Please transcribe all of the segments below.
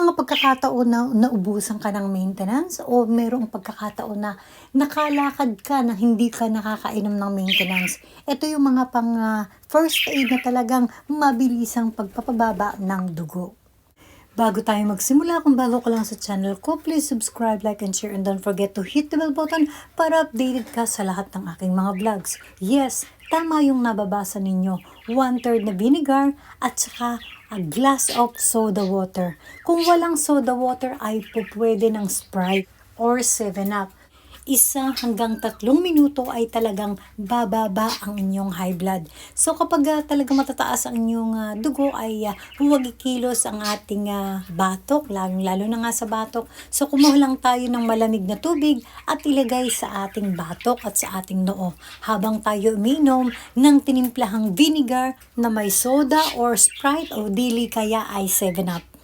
mga pagkakataon na naubusan ka ng maintenance o merong pagkakataon na nakalakad ka na hindi ka nakakainom ng maintenance. Ito yung mga pang ah, first aid na talagang mabilisang pagpapababa ng dugo. Bago tayo magsimula, kung bago ka lang sa channel ko, please subscribe, like, and share, and don't forget to hit the bell button para updated ka sa lahat ng aking mga vlogs. Yes, tama yung nababasa ninyo. One-third na vinegar at saka a glass of soda water. Kung walang soda water ay po pwede ng Sprite or 7-Up isa hanggang tatlong minuto ay talagang bababa ang inyong high blood. So kapag uh, talagang matataas ang inyong ah, dugo ay uh, huwag ikilos ang ating ah, batok, lalo, lalo na nga sa batok. So kumuha lang tayo ng malamig na tubig at ilagay sa ating batok at sa ating noo habang tayo uminom ng tinimplahang vinegar na may soda or Sprite o dili kaya ay 7-Up.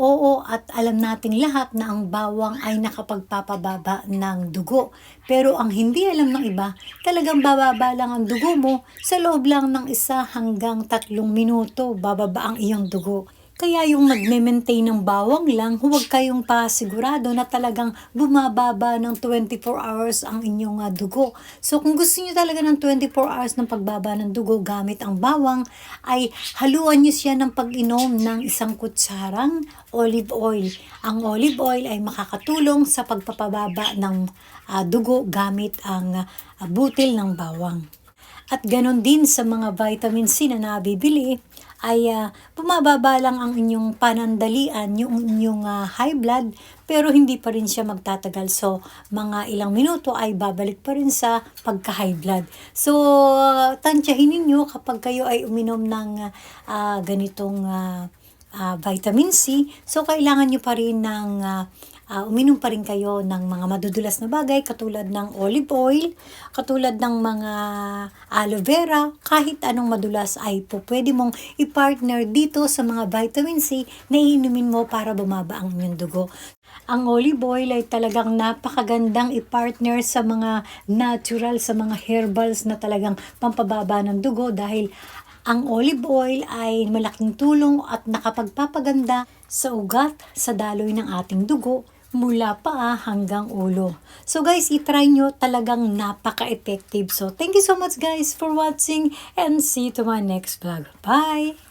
Oo, at alam nating lahat na ang bawang ay nakapagpapababa ng dugo. Pero ang hindi alam ng iba, talagang bababa lang ang dugo mo sa loob lang ng isa hanggang tatlong minuto bababa ang iyong dugo. Kaya yung nagme-maintain ng bawang lang, huwag kayong pasigurado na talagang bumababa ng 24 hours ang inyong ah, dugo. So kung gusto niyo talaga ng 24 hours ng pagbaba ng dugo gamit ang bawang, ay haluan niyo siya ng pag-inom ng isang kutsarang olive oil. Ang olive oil ay makakatulong sa pagpapababa ng ah, dugo gamit ang ah, butil ng bawang. At ganon din sa mga vitamin C na nabibili, ay ah, bumababa lang ang inyong panandalian, yung inyong ah, high blood, pero hindi pa rin siya magtatagal. So, mga ilang minuto ay babalik pa rin sa pagka-high blood. So, ah, tansyahin ninyo kapag kayo ay uminom ng ah, ganitong ah, ah, vitamin C, so kailangan nyo pa rin ng ah, ah, uminom pa rin kayo ng mga madudulas na bagay katulad ng olive oil, katulad ng mga aloe vera, kahit anong madulas ay po pwede mong i-partner dito sa mga vitamin C na iinumin mo para bumaba ang inyong dugo. Ang olive oil ay talagang napakagandang i-partner sa mga natural, sa mga herbals na talagang pampababa ng dugo dahil ang olive oil ay malaking tulong at nakapagpapaganda sa ugat, sa daloy ng ating dugo, mula paa hanggang ulo. So guys, itry nyo talagang napaka-effective. So thank you so much guys for watching and see you to my next vlog. Bye!